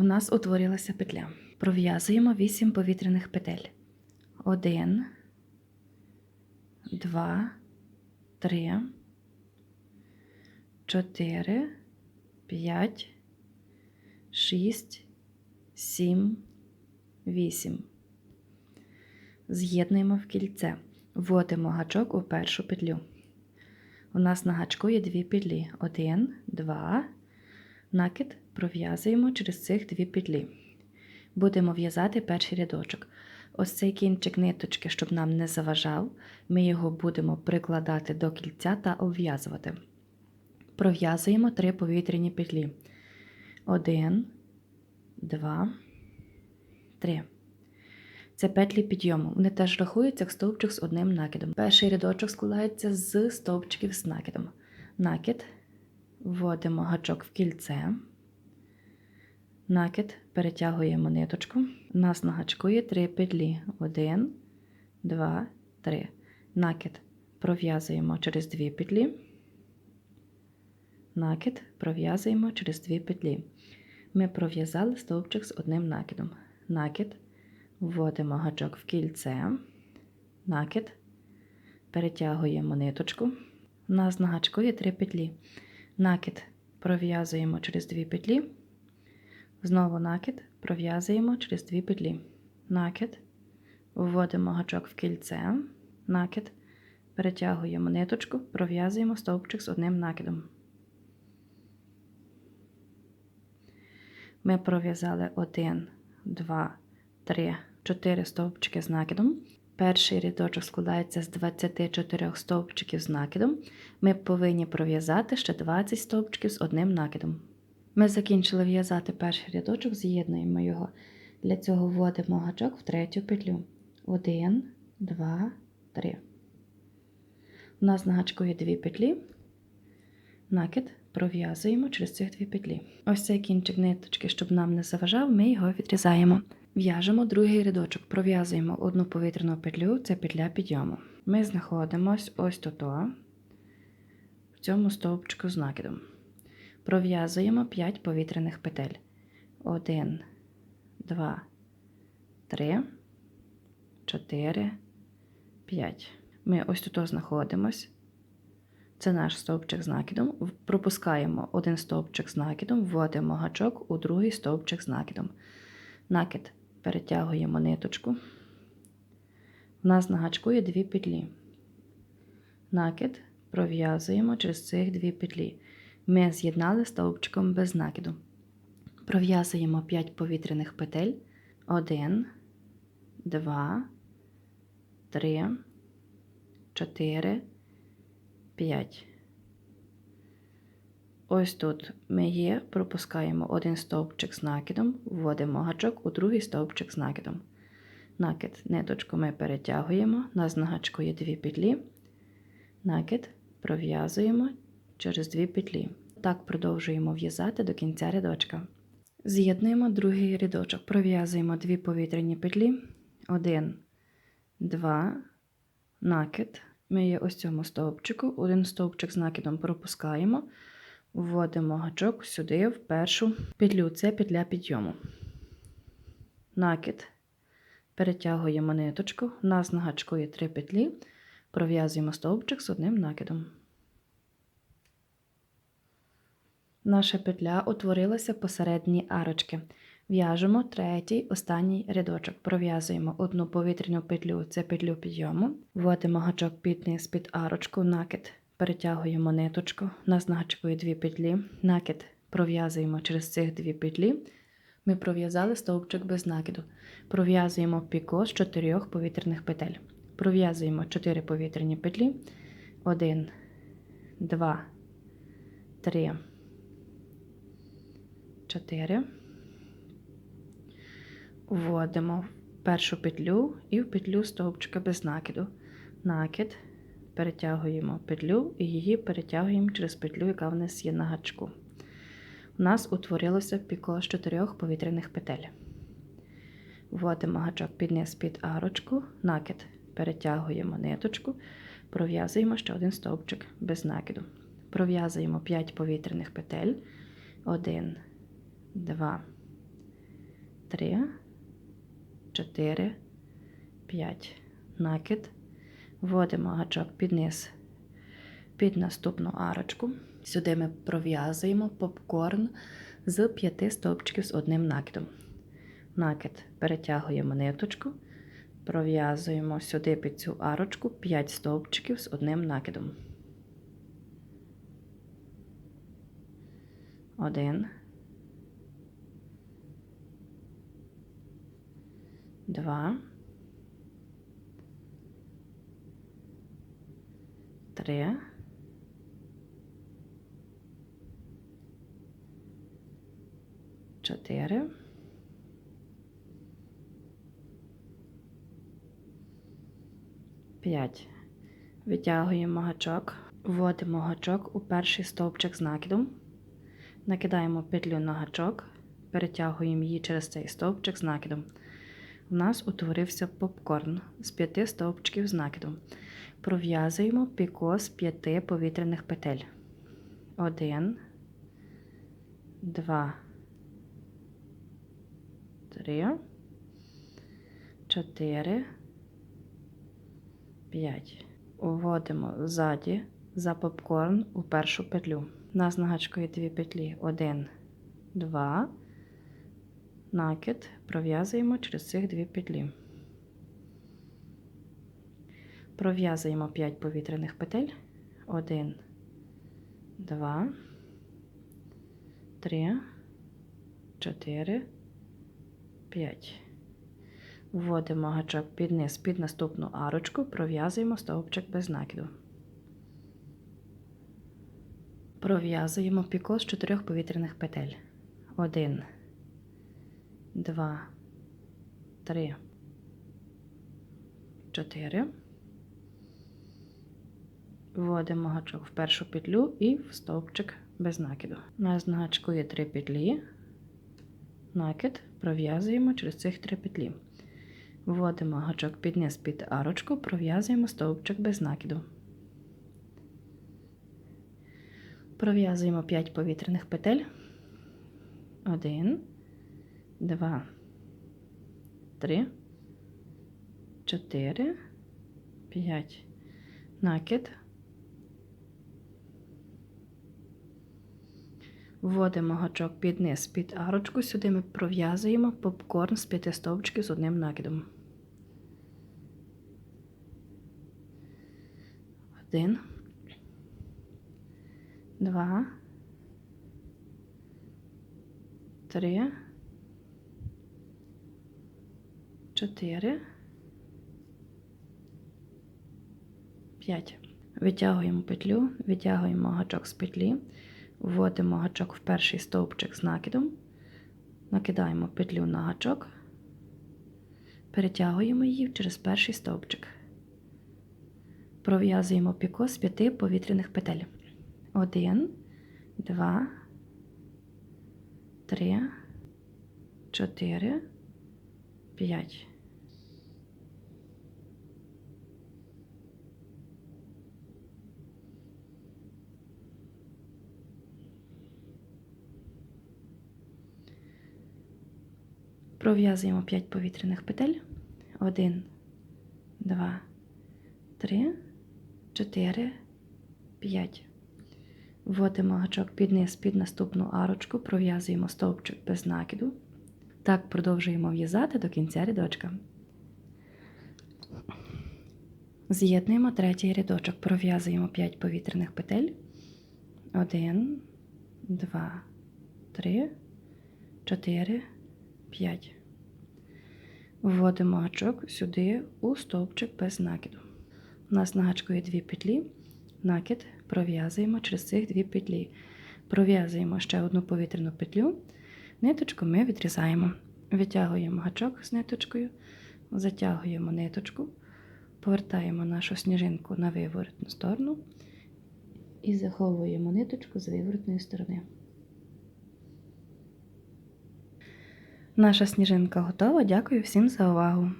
У нас утворилася петля. Пров'язуємо 8 повітряних петель. 1, 2, 3, 4, 5, 6, 7, 8. З'єднуємо в кільце. Вводимо гачок у першу петлю. У нас на гачку є дві петлі. Один, два. Накид пров'язуємо через цих дві петлі. Будемо в'язати перший рядочок. Ось цей кінчик ниточки, щоб нам не заважав, ми його будемо прикладати до кільця та обв'язувати. Пров'язуємо три повітряні петлі. Один, два, три. Це петлі підйому. Вони теж рахуються як стовпчик з одним накидом. Перший рядочок складається з стовпчиків з накидом. Накид, вводимо гачок в кільце. Накид, перетягуємо ниточку. У нас на гачку є три петлі. Один, два, три. Накид пров'язуємо через дві петлі. Накид пров'язуємо через дві петлі. Ми пров'язали стовпчик з одним накидом. Накид. Вводимо гачок в кільце, накид, перетягуємо ниточку. У нас на гачку є три петлі. Накид пров'язуємо через дві петлі. Знову накид пров'язуємо через дві петлі. Накид, вводимо гачок в кільце, накид, перетягуємо ниточку, пров'язуємо стовпчик з одним накидом. Ми пров'язали 1, 2, 3, 4 стовпчики з накидом. Перший рядочок складається з 24 стовпчиків з накидом. Ми повинні пров'язати ще 20 стовпчиків з одним накидом. Ми закінчили в'язати перший рядочок, з'єднуємо його. Для цього вводимо гачок в третю петлю. 1, 2, 3. У нас на гачку є дві петлі. Накид пров'язуємо через цих дві петлі. Ось цей кінчик ниточки, щоб нам не заважав, ми його відрізаємо. В'яжемо другий рядочок, пров'язуємо одну повітряну петлю, це петля підйому. Ми знаходимося ось тут, в цьому стовпчику з накидом. Пров'язуємо 5 повітряних петель. 1, 2, 3, 4, 5. Ми ось тут знаходимося. Це наш стовпчик з накидом. Пропускаємо один стовпчик з накидом, вводимо гачок у другий стовпчик з накидом. Накид перетягуємо ниточку. У нас на гачку є дві петлі. Накид пров'язуємо через цих дві петлі. Ми з'єднали стовпчиком без накиду. Пров'язуємо 5 повітряних петель. 1, 2, 3, 4, 5. Ось тут ми є, пропускаємо один стовпчик з накидом, вводимо гачок у другий стовпчик з накидом. Накид, ниточку ми перетягуємо, у нас на гачку є дві петлі. Накид пров'язуємо через дві петлі. Так продовжуємо в'язати до кінця рядочка. З'єднуємо другий рядочок, пров'язуємо дві повітряні петлі. Один, два, накид. Ми є ось цьому стовпчику, один стовпчик з накидом пропускаємо. Вводимо гачок сюди, в першу петлю, це петля підйому. Накид. Перетягуємо ниточку. У нас на гачку є три петлі, пров'язуємо стовпчик з одним накидом. Наша петля утворилася посередні арочки. В'яжемо третій, останній рядочок. Пров'язуємо одну повітряну петлю, це петлю підйому. Вводимо гачок під низ під арочку, накид перетягуємо ниточку, у нас на гачку є дві петлі, накид пров'язуємо через цих дві петлі. Ми пров'язали стовпчик без накиду. Пров'язуємо піко з чотирьох повітряних петель. Пров'язуємо 4 повітряні петлі. 1, 2, 3, 4. Вводимо в першу петлю і в петлю стовпчика без накиду. Накид перетягуємо петлю і її перетягуємо через петлю, яка в нас є на гачку. У нас утворилося піко з чотирьох повітряних петель. Вводимо гачок під низ під арочку, накид, перетягуємо ниточку, пров'язуємо ще один стовпчик без накиду. Пров'язуємо 5 повітряних петель. 1, 2, 3, 4, 5. Накид. Вводимо гачок під низ, під наступну арочку. Сюди ми пров'язуємо попкорн з 5 стовпчиків з одним накидом. Накид перетягуємо ниточку, пров'язуємо сюди під цю арочку 5 стовпчиків з одним накидом. Один. Два. Три. Чотири. П'ять. Витягуємо гачок, вводимо гачок у перший стовпчик з накидом, накидаємо петлю на гачок, перетягуємо її через цей стовпчик з накидом. У нас утворився попкорн з п'яти стовпчиків з накидом. Пров'язуємо піко з п'яти повітряних петель. Один, два, три, чотири, п'ять. Уводимо ззаді за попкорн у першу петлю. У нас на гачку є дві петлі. Один, два. Накид пров'язуємо через цих дві петлі. Пров'язуємо 5 повітряних петель. 1, 2, 3, 4, 5. Вводимо гачок під низ під наступну арочку, пров'язуємо стовпчик без накиду. Пров'язуємо піко з 4 повітряних петель. 1, 2, 3, 4. Вводимо гачок в першу петлю і в стовпчик без накиду. У нас на гачку є три петлі. Накид пров'язуємо через цих три петлі. Вводимо гачок під низ під арочку, пров'язуємо стовпчик без накиду. Пров'язуємо 5 повітряних петель. 1, 2, 3, 4, 5. Накид. Вводимо гачок під низ під арочку, сюди ми пров'язуємо попкорн з п'яти стовпчиків з одним накидом. Один, два, три, чотири, п'ять. Витягуємо петлю, витягуємо гачок з петлі. Вводимо гачок в перший стовпчик з накидом, накидаємо петлю на гачок, перетягуємо її через перший стовпчик. Пров'язуємо піко з п'яти повітряних петель. Один, два, три, чотири, п'ять. Пров'язуємо 5 повітряних петель. 1, 2, 3, 4, 5. Вводимо гачок під низ під наступну арочку, пров'язуємо стовпчик без накиду. Так продовжуємо в'язати до кінця рядочка. З'єднуємо третій рядочок, пров'язуємо 5 повітряних петель. 1, 2, 3, 4, 5. Вводимо гачок сюди у стовпчик без накиду. У нас на гачку є дві петлі. Накид пров'язуємо через цих дві петлі. Пров'язуємо ще одну повітряну петлю. Ниточку ми відрізаємо. Витягуємо гачок з ниточкою, затягуємо ниточку, повертаємо нашу сніжинку на виворотну сторону і заховуємо ниточку з виворотної сторони. Наша сніжинка готова. Дякую всім за увагу!